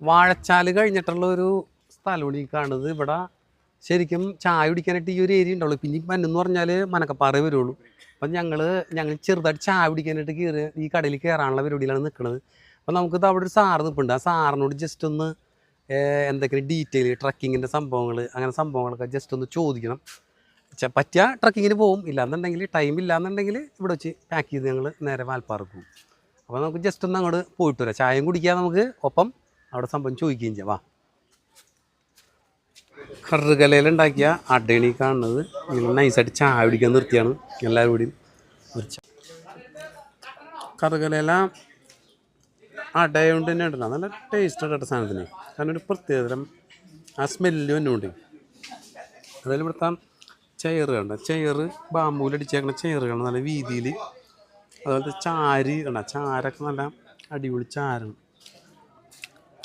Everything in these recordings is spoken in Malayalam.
വാഴച്ചാൽ കഴിഞ്ഞിട്ടുള്ള ഒരു സ്ഥലമാണ് ഈ കാണുന്നത്. ഇവിടെ ശരിക്കും ചായ കുടിക്കാനായിട്ട് ഈ ഒരു ഏരിയ ഉണ്ടാവുള്ളൂ പിന്നെ എന്ന് പറഞ്ഞാൽ മനക്കപ്പാറ വരുള്ളൂ. അപ്പം ഞങ്ങൾ ഞങ്ങൾ ചെറുതായിട്ട് ചായ കുടിക്കാനായിട്ട് കയറി ഈ കടയിൽ കയറാനുള്ള പരിപാടിയിലാണ് നിൽക്കുന്നത് അപ്പം നമുക്ക് അവിടെ ഒരു സാറ് നിൽപ്പുണ്ട് ആ സാറിനോട് ജസ്റ്റ് ഒന്ന് എന്തൊക്കെയാണ് ഡീറ്റെയിൽ ട്രക്കിങ്ങിന്റെ സംഭവങ്ങൾ അങ്ങനെ സംഭവങ്ങളൊക്കെ ജസ്റ്റ് ഒന്ന് ചോദിക്കണം. പറ്റിയ ട്രക്കിങ്ങിന് പോകും ഇല്ലാന്നുണ്ടെങ്കിൽ ടൈം ഇല്ലാന്നുണ്ടെങ്കിൽ ഇവിടെ വെച്ച് പാക്ക് ചെയ്ത് ഞങ്ങൾ നേരെ വാൽപ്പാറക്ക് പോകും അപ്പോൾ നമുക്ക് ജസ്റ്റ് ഒന്ന് അങ്ങോട്ട് പോയിട്ട് വരാം. ചായയും കുടിക്കാൻ നമുക്ക്. ഒപ്പം അവിടെ സംഭവം ചോദിക്കുകയും ചെയ്യാം. വാ. കറുകലയിലുണ്ടാക്കിയ അടയണി കാണുന്നത് ഇങ്ങനെ നൈസായിട്ട് ചായ പിടിക്കാൻ നിർത്തിയാണ് എല്ലാവരും കൂടിയും ഒരു കറുകലയില അടയുണ്ട് തന്നെ ഉണ്ടല്ലോ. നല്ല ടേസ്റ്റ് കേട്ടോ സാധനത്തിന്. കാരണം ഒരു പ്രത്യേകതരം ആ സ്മെല്ല് തന്നെ ഉണ്ട് അതായത് ഇവിടുത്തെ ചെയറ് കണ്ട? ചെയറ് ബാമ്പൂൽ അടിച്ചേക്കണ ചെയറുകൾ നല്ല വീതിയിൽ അതുപോലത്തെ ചാരി കണ്ട? ചാരൊക്കെ നല്ല അടിപൊളി ചാരാണ്.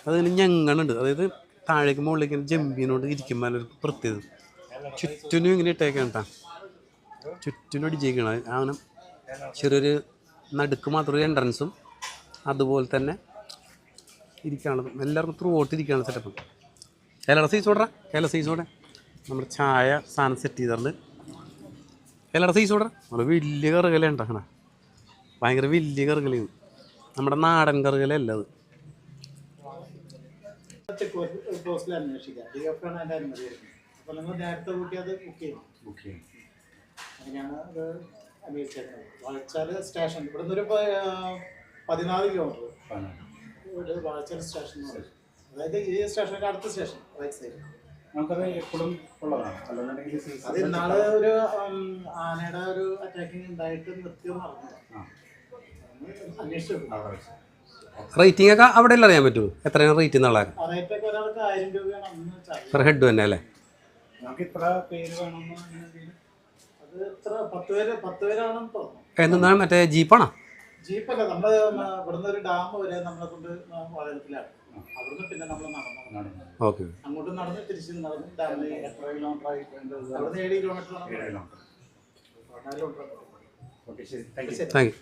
അതിന് ഞങ്ങളുണ്ട്. അതായത് താഴേക്ക് മുകളിലേക്ക് ഇങ്ങനെ ജമ്പിനോട് ഇരിക്കുമ്പോൾ ഒരു പ്രത്യേകത. ചുറ്റിനും ഇങ്ങനെ ഇട്ടേക്കാണ് കേട്ടോ ചുറ്റിനും അടിച്ചേക്കണം. അങ്ങനെ ചെറിയൊരു നടുക്ക് മാത്രം ഒരു എൻട്രൻസും അതുപോലെ തന്നെ ഇരിക്കാനുള്ളതും. എല്ലാവർക്കും ത്രൂ ഔട്ട് ഇരിക്കാനുള്ള സെറ്റപ്പ് കേരള സൈസ് ഓടാ കേരള സൈസ് ഓടെ? നമ്മുടെ ചായ സാധനം സെറ്റ് ചെയ്തിട്ടുണ്ട് കേരള സൈസ് ഓടാ നമ്മൾ വലിയ കറുകല ഉണ്ടാക്കണ ഭയങ്കര വലിയ കറുകലയും നമ്മുടെ നാടൻ കറുകലല്ല അത്. ചെക്ക് പോസ്റ്റിൽ അന്വേഷിക്കാം ഡി എഫ് ആണ് അതിന്റെ അനുമതി വരുന്നത് അപ്പോൾ നിങ്ങൾ നേരത്തെ കൂട്ടി അത് ബുക്ക് ചെയ്യണം. ബുക്ക് അങ്ങനെയാണ് അത് അന്വേഷിച്ചേക്കുന്നത്. വാഴച്ചാൽ സ്റ്റേഷൻ ഇവിടെ ആ, പതിനാല് കിലോമീറ്റർ ഒരു വാഴച്ചാൽ സ്റ്റേഷൻ എന്ന് പറയും. അതായത് ഈ സ്റ്റേഷനൊക്കെ അടുത്ത സ്റ്റേഷൻ റൈറ്റ് സൈഡ് നമുക്കത് എപ്പോഴും ഉള്ളതാണ്. അല്ലെന്നുണ്ടെങ്കിൽ അത് ഇന്നാൾ ഒരു ആനയുടെ ഒരു അറ്റാക്കിങ് ഉണ്ടായിട്ട് നിർത്തിയെന്ന് അറിഞ്ഞത് അന്വേഷിച്ചു. റേറ്റിംഗ് ഒക്കെ അവിടെ അല്ലേ അറിയാൻ പറ്റുമോ എത്രയാണ് റേറ്റ് എന്നുള്ള പെർ ഹെഡ് തന്നെ അല്ലേ? നമുക്ക് ഇത്ര പേര് വേണമെന്ന് അങ്ങനെ എന്തെങ്കിലും അത് എത്ര പത്ത് പേര് പത്ത് പേരാണെന്ന് തോന്നുന്നു. എന്നാ മറ്റേ ജീപ്പാണോ? ജീപ്പല്ല നമ്മൾ ഇവിടുന്ന് ഒരു ഡാം വരെ നമ്മളെ കൊണ്ട് വാഹനത്തിലാണ് അവിടുന്ന് പിന്നെ നമ്മൾ നടന്നു നടന്നു. ഓക്കെ. അങ്ങോട്ട് നടന്ന് തിരിച്ച് നടന്ന് ഡാമിൽ എത്ര കിലോമീറ്റർ ആയിട്ടുണ്ട്? അവിടുന്ന് ഏഴ് കിലോമീറ്റർ ആണ്. Thank U